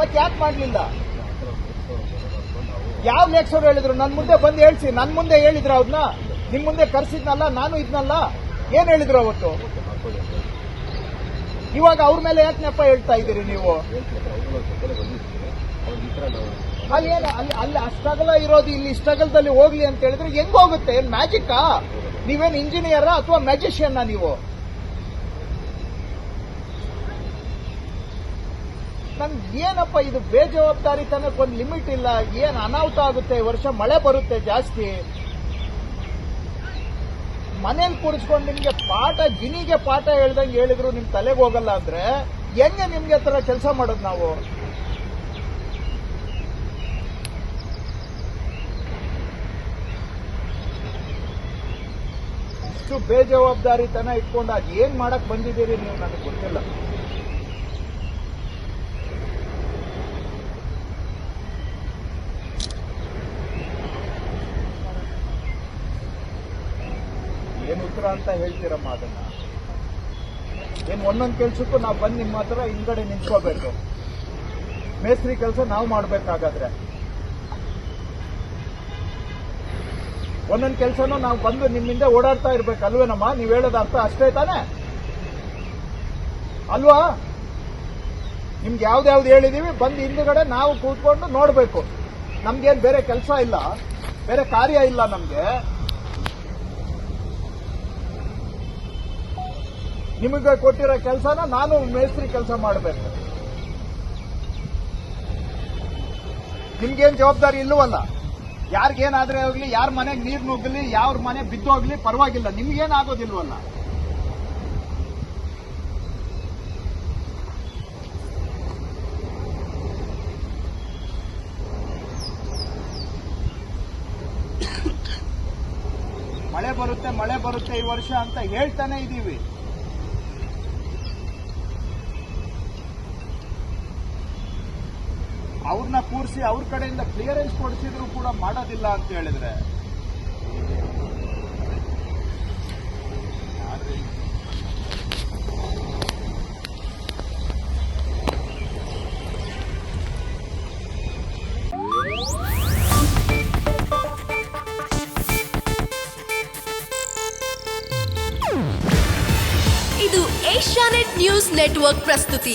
ಮತ್ತೆ ಯಾಕೆ ಮಾಡಲಿಲ್ಲ? ಯಾವ ಲೇಖಸರು ಹೇಳಿದ್ರು? ನನ್ನ ಮುಂದೆ ಬಂದು ಹೇಳ್ಸಿ ನನ್ನ ಮುಂದೆ ಹೇಳಿದ್ರು ಅವ್ರನ್ನ ನಿಮ್ ಮುಂದೆ ಕರೆಸಿದ್ನಲ್ಲ, ನಾನು ಇದ್ನಲ್ಲ? ಏನ್ ಹೇಳಿದ್ರು ಅವತ್ತು? ಇವಾಗ ಅವ್ರ ಮೇಲೆ ಯಾಕೆ ನೆಪ ಹೇಳ್ತಾ ಇದ್ದೀರಿ ನೀವು? ಅಲ್ಲಿ ಅಲ್ಲಿ ಅಲ್ಲಿ ಇರೋದು, ಇಲ್ಲಿ ಇಷ್ಟಗಲದಲ್ಲಿ ಹೋಗ್ಲಿ ಅಂತ ಹೇಳಿದ್ರೆ ಹೆಂಗ್ ಹೋಗುತ್ತೆ? ಏನ್ ಮ್ಯಾಜಿಕ್ಕಾ ನೀವೇನು ಇಂಜಿನಿಯರಾ ಅಥವಾ ಮ್ಯಾಜಿಷಿಯನ್ನ ನೀವು? ನನ್ ಏನಪ್ಪ ಇದು ಬೇಜವಾಬ್ದಾರಿತನಕ್ಕೆ ಒಂದು ಲಿಮಿಟ್ ಇಲ್ಲ, ಏನು ಅನಾಹುತ ಆಗುತ್ತೆ ವರ್ಷ ಮಳೆ ಬರುತ್ತೆ ಜಾಸ್ತಿ. ಮನೇಲಿ ಕೂರಿಸ್ಕೊಂಡು ನಿಮಗೆ ಪಾಠ ಗಿನಿಗೆ ಪಾಠ ಹೇಳ್ದಂಗೆ ಹೇಳಿದ್ರು ನಿಮ್ ತಲೆಗೆ ಹೋಗಲ್ಲ ಅಂದ್ರೆ ಹೆಂಗೆ ನಿಮ್ಗೆ ತರ ಕೆಲಸ ಮಾಡೋದು ನಾವು? ಇಷ್ಟು ಬೇಜವಾಬ್ದಾರಿತನ ಇಟ್ಕೊಂಡು ಅದು ಏನ್ ಮಾಡಕ್ ಬಂದಿದ್ದೀರಿ ನೀವು ನನಗೆ ಗೊತ್ತಿಲ್ಲ. ಏನ್ ಉತ್ತರ ಅಂತ ಹೇಳ್ತೀರಮ್ಮ ಅದನ್ನ? ಏನು ಒಂದೊಂದು ಕೆಲ್ಸಕ್ಕೂ ನಾವು ಬಂದು ನಿಮ್ಮ ಹತ್ರ ಹಿಂದ್ಗಡೆ ನಿಂತ್ಕೋಬೇಕು. ಮೇಸ್ತ್ರಿ ಕೆಲಸ ನಾವು ಮಾಡ್ಬೇಕಾಗಾದ್ರೆ. ಒಂದೊಂದು ಕೆಲಸನೂ ನಾವು ಬಂದು ನಿಮ್ಮಿಂದ ಓಡಾಡ್ತಾ ಇರ್ಬೇಕು, ಅಲ್ವೇನಮ್ಮ? ನೀವು ಹೇಳೋದು ಅರ್ಥ ಅಷ್ಟೇ ತಾನೆ? ಅಲ್ವಾ? ನಿಮ್ಗೆ ಯಾವ್ದ್ಯಾವ್ದು ಹೇಳಿದೀವಿ, ಬಂದು ಹಿಂದುಗಡೆ ನಾವು ಕೂತ್ಕೊಂಡು ನೋಡಬೇಕು. ನಮ್ಗೇನು ಬೇರೆ ಕೆಲಸ ಇಲ್ಲ, ಬೇರೆ ಕಾರ್ಯ ಇಲ್ಲ ನಮ್ಗೆ. ನಿಮಗೆ ಕೊಟ್ಟಿರೋ ಕೆಲಸನ ನಾನು ಮೇಸ್ತ್ರಿ ಕೆಲಸ ಮಾಡಬೇಕು. ನಿಮ್ಗೇನು ಜವಾಬ್ದಾರಿ ಇಲ್ಲವಲ್ಲ? ಯಾರಿಗೇನಾದ್ರೆ ಹೋಗ್ಲಿ, ಯಾರ ಮನೆಗೆ ನೀರು ನುಗ್ಗಲಿ, ಯಾರ ಮನೆ ಬಿದ್ದೋಗ್ಲಿ ಪರವಾಗಿಲ್ಲ. ನಿಮ್ಗೇನಾಗೋದಿಲ್ವಲ್ಲ? ಮಳೆ ಬರುತ್ತೆ ಮಳೆ ಬರುತ್ತೆ ಈ ವರ್ಷ ಅಂತ ಹೇಳ್ತಾನೆ ಇದೀವಿ. ಅವ್ರನ್ನ ಕೂರಿಸಿ ಅವ್ರ ಕಡೆಯಿಂದ ಕ್ಲಿಯರೆನ್ಸ್ ಕೊಡಿಸಿದ್ರು ಕೂಡ ಮಾಡೋದಿಲ್ಲ ಅಂತ ಹೇಳಿದ್ರೆ. ಇದು ಏಷ್ಯಾನೆಟ್ ನ್ಯೂಸ್ ನೆಟ್ವರ್ಕ್ ಪ್ರಸ್ತುತಿ.